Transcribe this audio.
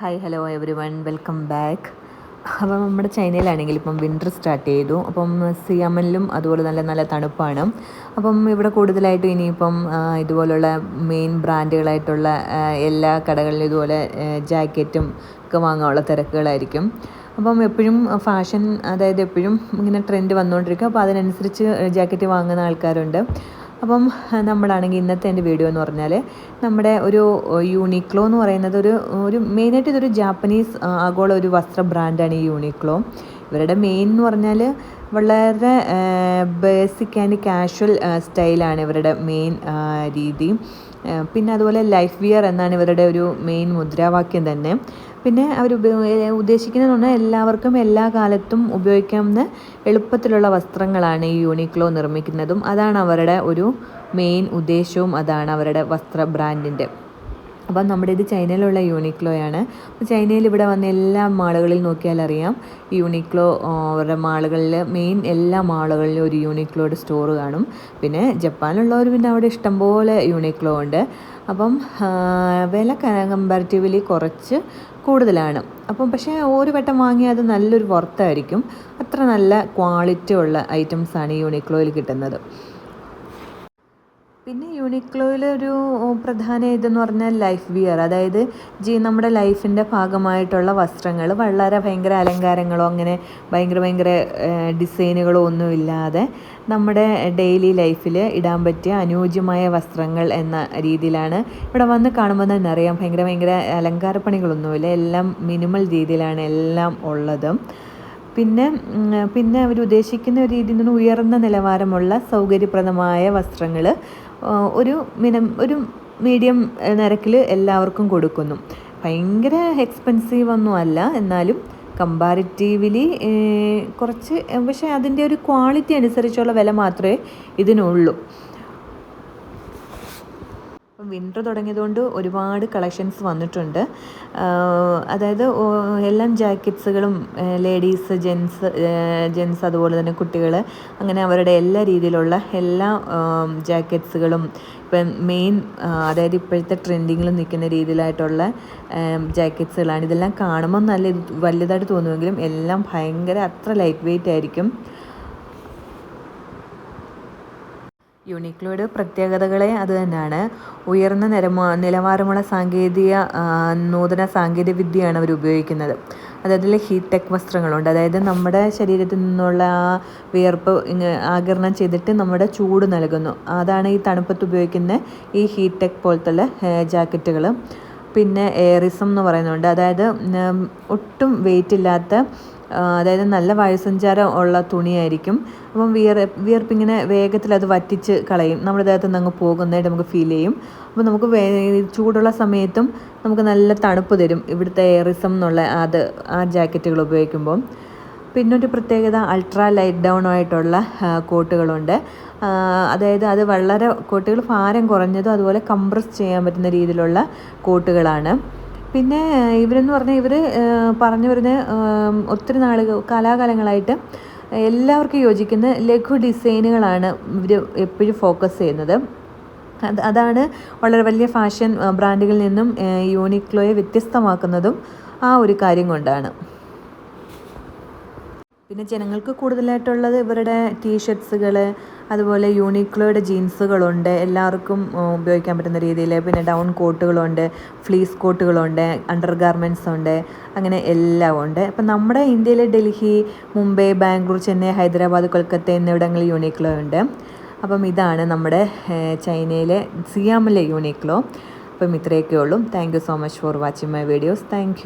Hi hello everyone welcome back അപ്പം നമ്മുടെ ചൈനയിലാണെങ്കിൽ ഇപ്പം വിന്റർ സ്റ്റാർട്ട് ചെയ്തു. അപ്പം സിയാമനിലും അതുപോലെ നല്ല നല്ല തണുപ്പാണ്. അപ്പം ഇവിടെ കൂടുതലായിട്ടും ഇനിയിപ്പം ഇതുപോലുള്ള മെയിൻ ബ്രാൻഡുകളായിട്ടുള്ള എല്ലാ കടകളിലും ഇതുപോലെ ജാക്കറ്റും ഒക്കെ വാങ്ങാനുള്ള തിരക്കുകളായിരിക്കും. അപ്പം എപ്പോഴും ഫാഷൻ അതായത് എപ്പോഴും ഇങ്ങനെ ട്രെൻഡ് വന്നുകൊണ്ടിരിക്കും. അപ്പോൾ അതിനനുസരിച്ച് ജാക്കറ്റ് വാങ്ങുന്ന ആൾക്കാരുണ്ട്. അപ്പം നമ്മളാണെങ്കിൽ ഇന്നത്തെ എന്റെ വീഡിയോ എന്ന് പറഞ്ഞാൽ നമ്മുടെ ഒരു യൂണിക്ലോ എന്ന് പറയുന്നത് ഒരു ഒരു മെയിനായിട്ട് ഇതൊരു ജാപ്പനീസ് ആഗോള ഒരു വസ്ത്ര ബ്രാൻഡാണ് ഈ യൂണിക്ലോ ഇവരുടെ മെയിൻ എന്ന് പറഞ്ഞാൽ വളരെ ബേസിക് ആൻഡ് കാഷ്വൽ സ്റ്റൈലാണ് ഇവരുടെ മെയിൻ രീതി. പിന്നെ അതുപോലെ ലൈഫ് വിയർ എന്നാണ് ഇവരുടെ ഒരു മെയിൻ മുദ്രാവാക്യം തന്നെ. പിന്നെ അവർ ഉദ്ദേശിക്കുന്നത് പറഞ്ഞാൽ എല്ലാവർക്കും എല്ലാ കാലത്തും ഉപയോഗിക്കാവുന്ന എളുപ്പത്തിലുള്ള വസ്ത്രങ്ങളാണ് ഈ യൂണിക്ലോ നിർമ്മിക്കുന്നതും. അതാണ് അവരുടെ ഒരു മെയിൻ ഉദ്ദേശവും. അതാണ് അവരുടെ വസ്ത്ര ബ്രാൻഡിന്റെ അപ്പം നമ്മുടെ ഇത് ചൈനയിലുള്ള യൂണിക്ലോയാണ് ചൈനയിൽ ഇവിടെ വന്ന എല്ലാ മാളുകളിൽ നോക്കിയാൽ അറിയാം. യൂണിക്ലോ അവരുടെ മാളുകളിൽ മെയിൻ എല്ലാ മാളുകളിലും ഒരു യൂണിക്ലോയുടെ സ്റ്റോർ കാണും. പിന്നെ ജപ്പാനിലുള്ളവർ പിന്നെ അവിടെ ഇഷ്ടംപോലെ യൂണിക്ലോ ഉണ്ട്. അപ്പം വില കമ്പാരിറ്റീവ്ലി കുറച്ച് കൂടുതലാണ്. അപ്പം പക്ഷേ ഒരു വട്ടം വാങ്ങിയാൽ അത് നല്ലൊരു വർത്തായിരിക്കും അത്ര നല്ല ക്വാളിറ്റി ഉള്ള ഐറ്റംസാണ് യൂണിക്ലോയിൽ കിട്ടുന്നത്. പിന്നെ യൂണിക്ലോയിൽ ഒരു പ്രധാന ഇതെന്ന് പറഞ്ഞാൽ ലൈഫ് വിയർ അതായത് ജീ നമ്മുടെ ലൈഫിന്റെ ഭാഗമായിട്ടുള്ള വസ്ത്രങ്ങൾ വളരെ ഭയങ്കര അലങ്കാരങ്ങളോ അങ്ങനെ ഭയങ്കര ഭയങ്കര ഡിസൈനുകളോ ഒന്നുമില്ലാതെ നമ്മുടെ ഡെയിലി ലൈഫിൽ ഇടാൻ പറ്റിയ അനുയോജ്യമായ വസ്ത്രങ്ങൾ എന്ന രീതിയിലാണ് ഇവിടെ വന്ന് കാണുമ്പോൾ തന്നെ അറിയാം. ഭയങ്കര ഭയങ്കര അലങ്കാരപ്പണികളൊന്നുമില്ല. എല്ലാം മിനിമൽ രീതിയിലാണ് എല്ലാം ഉള്ളതും. പിന്നെ പിന്നെ അവർ ഉദ്ദേശിക്കുന്ന രീതിയിൽ നിന്ന് ഉയർന്ന നിലവാരമുള്ള സൗകര്യപ്രദമായ വസ്ത്രങ്ങൾ ഒരു മിനം ഒരു മീഡിയം നിരക്കിൽ എല്ലാവർക്കും കൊടുക്കുന്നു. ഭയങ്കര എക്സ്പെൻസീവ് ഒന്നും അല്ല. എന്നാലും കമ്പാരിറ്റീവ്ലി കുറച്ച് പക്ഷേ അതിന്റെ ഒരു ക്വാളിറ്റി അനുസരിച്ചുള്ള വില മാത്രമേ ഇതിനുള്ളൂ. ഇപ്പം വിന്റർ തുടങ്ങിയതുകൊണ്ട് ഒരുപാട് കളക്ഷൻസ് വന്നിട്ടുണ്ട്. അതായത് എല്ലാം ജാക്കറ്റ്സുകളും ലേഡീസ് ജെൻസ് ജെൻസ് അതുപോലെ തന്നെ കുട്ടികൾ അങ്ങനെ അവരുടെ എല്ലാ രീതിയിലുള്ള എല്ലാ ജാക്കറ്റ്സുകളും ഇപ്പം മെയിൻ അതായത് ഇപ്പോഴത്തെ ട്രെൻഡിങ്ങിൽ നിൽക്കുന്ന രീതിയിലായിട്ടുള്ള ജാക്കറ്റ്സുകളാണ് ഇതെല്ലാം കാണുമ്പോൾ നല്ല വലുതായിട്ട് തോന്നുമെങ്കിലും എല്ലാം ഭയങ്കര അത്ര ലൈറ്റ് വെയിറ്റ് ആയിരിക്കും. യൂണിക്ലോയുടെ പ്രത്യേകതകളെ അത് തന്നെയാണ്. ഉയർന്ന നിലമ നിലവാരമുള്ള സാങ്കേതിക നൂതന സാങ്കേതിക വിദ്യയാണ് അവർ ഉപയോഗിക്കുന്നത്. അതായത് ഹീറ്റ് ടെക് വസ്ത്രങ്ങളുണ്ട്. അതായത് നമ്മുടെ ശരീരത്തിൽ നിന്നുള്ള ആ വിയർപ്പ് ആകിരണം ചെയ്തിട്ട് നമ്മുടെ ചൂട് നൽകുന്നു. അതാണ് ഈ തണുപ്പത്ത് ഉപയോഗിക്കുന്ന ഈ ഹീറ്റ് ടെക് പോലത്തുള്ള ജാക്കറ്റുകൾ പിന്നെ എയറിസം എന്ന് പറയുന്നുണ്ട്. അതായത് ഒട്ടും വെയിറ്റ് ഇല്ലാത്ത അതായത് നല്ല വായുസഞ്ചാരം ഉള്ള തുണിയായിരിക്കും. അപ്പം വിയർ വിയർപ്പിങ്ങനെ വേഗത്തിൽ അത് വറ്റിച്ച് കളയും. നമ്മുടെ ദേഹത്ത് നിന്ന് അങ്ങ് പോകുന്നതായിട്ട് നമുക്ക് ഫീൽ ചെയ്യും. അപ്പോൾ നമുക്ക് ചൂടുള്ള സമയത്തും നമുക്ക് നല്ല തണുപ്പ് തരും. ഇവിടുത്തെ എയറിസം എന്നുള്ള അത് ആ ജാക്കറ്റുകൾ ഉപയോഗിക്കുമ്പോൾ. പിന്നെ ഒരു പ്രത്യേകത അൾട്രാ ലൈറ്റ് ഡൗൺ ആയിട്ടുള്ള കോട്ടുകളുണ്ട്. അതായത് അത് വളരെ കോട്ടുകൾ ഭാരം കുറഞ്ഞതും അതുപോലെ കംപ്രസ് ചെയ്യാൻ പറ്റുന്ന രീതിയിലുള്ള കോട്ടുകളാണ്. പിന്നെ ഇവരെന്ന് പറഞ്ഞാൽ ഇവർ പറഞ്ഞു വരുന്ന ഒത്തിരി നാളുകൾ കാലാകാലങ്ങളായിട്ട് എല്ലാവർക്കും യോജിക്കുന്ന ലഘു ഡിസൈനുകളാണ് ഇവർ എപ്പോഴും ഫോക്കസ് ചെയ്യുന്നത്. അത് അതാണ് വളരെ വലിയ ഫാഷൻ ബ്രാൻഡുകളിൽ നിന്നും യൂണിക്ലോയെ വ്യത്യസ്തമാക്കുന്നതും ആ ഒരു കാര്യം കൊണ്ടാണ്. പിന്നെ ജനങ്ങൾക്ക് കൂടുതലായിട്ടുള്ളത് ഇവരുടെ ടീഷർട്ട്സുകൾ അതുപോലെ യൂണിക്ലോയുടെ ജീൻസുകളുണ്ട്. എല്ലാവർക്കും ഉപയോഗിക്കാൻ പറ്റുന്ന രീതിയിൽ. പിന്നെ ഡൗൺ കോട്ടുകളുണ്ട് ഫ്ലീസ് കോട്ടുകളുണ്ട് അണ്ടർ ഗാർമെന്റ്സ് ഉണ്ട് അങ്ങനെ എല്ലാം ഉണ്ട്. അപ്പം നമ്മുടെ ഇന്ത്യയിലെ ഡൽഹി മുംബൈ ബാംഗ്ലൂർ ചെന്നൈ ഹൈദരാബാദ് കൊൽക്കത്ത എന്നിവിടങ്ങളിൽ യൂണിക്ലോ ഉണ്ട്. അപ്പം ഇതാണ് നമ്മുടെ ചൈനയിലെ സിയാമിലെ യൂണിക്ലോ അപ്പം ഇത്രയൊക്കെ ഉള്ളൂ. Thank you so much for watching my videos thank